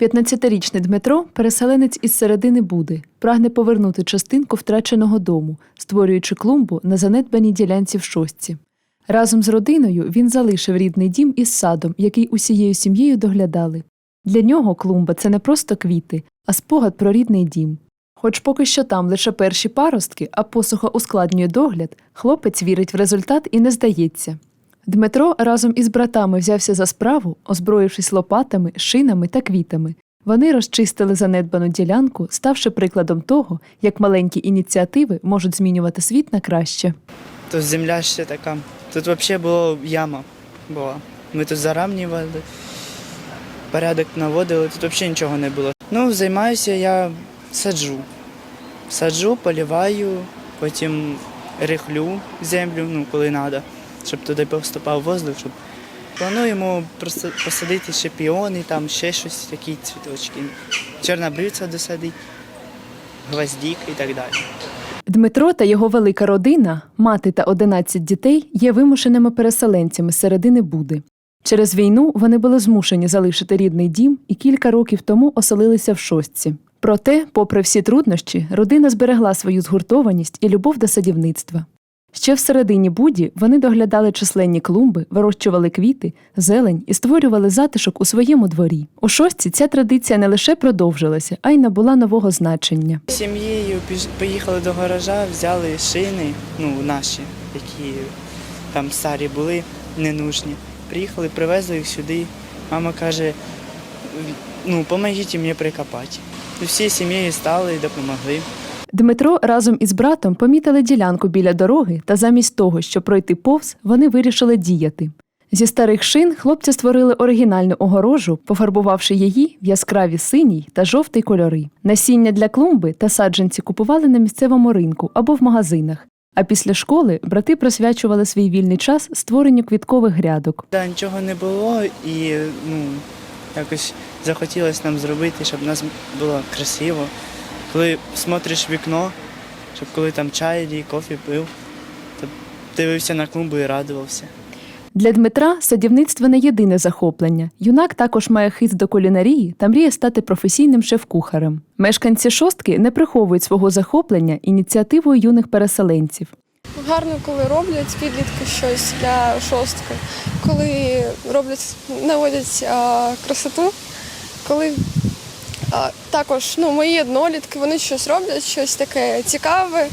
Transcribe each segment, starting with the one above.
15-річний Дмитро переселенець із середини Буди, прагне повернути частинку втраченого дому, створюючи клумбу на занедбаній ділянці в шостці. Разом з родиною він залишив рідний дім із садом, який усією сім'єю доглядали. Для нього клумба це не просто квіти, а спогад про рідний дім. Хоч поки що там лише перші паростки, а посуха ускладнює догляд, хлопець вірить в результат і не здається. Дмитро разом із братами взявся за справу, озброївшись лопатами, шинами та квітами. Вони розчистили занедбану ділянку, ставши прикладом того, як маленькі ініціативи можуть змінювати світ на краще. Тут земля ще така. Тут взагалі була яма була. Ми тут зарамнювали, порядок наводили, тут взагалі нічого не було. Ну, займаюся я саджу. Саджу, поліваю, потім рихлю землю, ну, коли треба, щоб туди поступав воздух, щоб плануємо посадити ще піони, там ще щось, такі цвіточки. Чорнобривця досадити, гвоздік і так далі. Дмитро та його велика родина, мати та 11 дітей, є вимушеними переселенцями з середини Буди. Через війну вони були змушені залишити рідний дім і кілька років тому оселилися в шостці. Проте, попри всі труднощі, родина зберегла свою згуртованість і любов до садівництва. Ще в середині Буді вони доглядали численні клумби, вирощували квіти, зелень і створювали затишок у своєму дворі. У шостці ця традиція не лише продовжилася, а й набула нового значення. Сім'єю поїхали до гаража, взяли шини, ну наші, які там старі були, ненужні. Приїхали, привезли їх сюди. Мама каже, ну, помогіть мені прикопати. Всі сім'єю стали і допомогли. Дмитро разом із братом помітили ділянку біля дороги, та замість того, щоб пройти повз, вони вирішили діяти. Зі старих шин хлопці створили оригінальну огорожу, пофарбувавши її в яскраві синій та жовтий кольори. Насіння для клумби та саджанці купували на місцевому ринку або в магазинах. А після школи брати присвячували свій вільний час створенню квіткових грядок. Да, нічого не було і ну, якось захотілося нам зробити, щоб у нас було красиво. Коли смотриш в вікно, щоб коли там чай і кофе пив, то дивився на клумбу і радувався. Для Дмитра садівництво не єдине захоплення. Юнак також має хист до кулінарії та мріє стати професійним шеф-кухарем. Мешканці шостки не приховують свого захоплення ініціативою юних переселенців. Гарно, коли роблять підлітки щось для шостки, коли роблять, наводять а, красоту, коли також ну, мої однолітки, вони щось роблять, щось таке цікаве,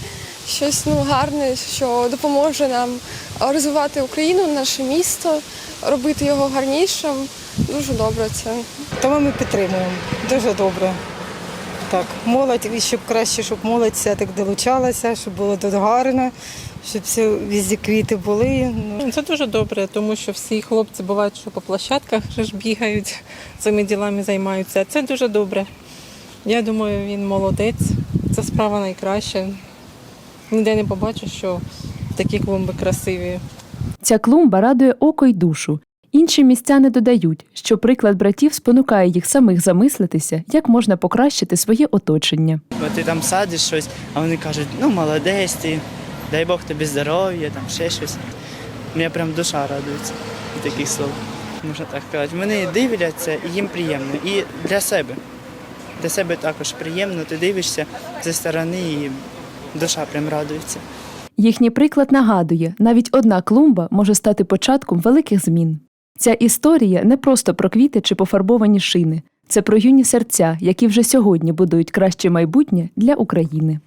щось ну, гарне, що допоможе нам розвивати Україну, наше місто, робити його гарнішим. Дуже добре це. Тому ми підтримуємо. Дуже добре. Так, молодь, і щоб краще, щоб молодь все так долучалася, щоб було тут гарно, щоб всі візді квіти були. Ну, Це дуже добре, тому що всі хлопці бувають, що по площадках ж бігають, цими ділами займаються. Це дуже добре. Я думаю, він молодець. Це справа найкраща. Ніде не побачу, що такі клумби красиві. Ця клумба радує око й душу. Інші містяни додають, що приклад братів спонукає їх самих замислитися, як можна покращити своє оточення. Бо ти там садиш щось, а вони кажуть, ну молодець ти, дай Бог тобі здоров'я, там ще щось. Мені прям душа радується від таких слов, можна так сказати. Вони дивляться і їм приємно. І для себе. Для себе також приємно, ти дивишся зі сторони і душа прям радується. Їхній приклад нагадує, навіть одна клумба може стати початком великих змін. Ця історія не просто про квіти чи пофарбовані шини, це про юні серця, які вже сьогодні будують краще майбутнє для України.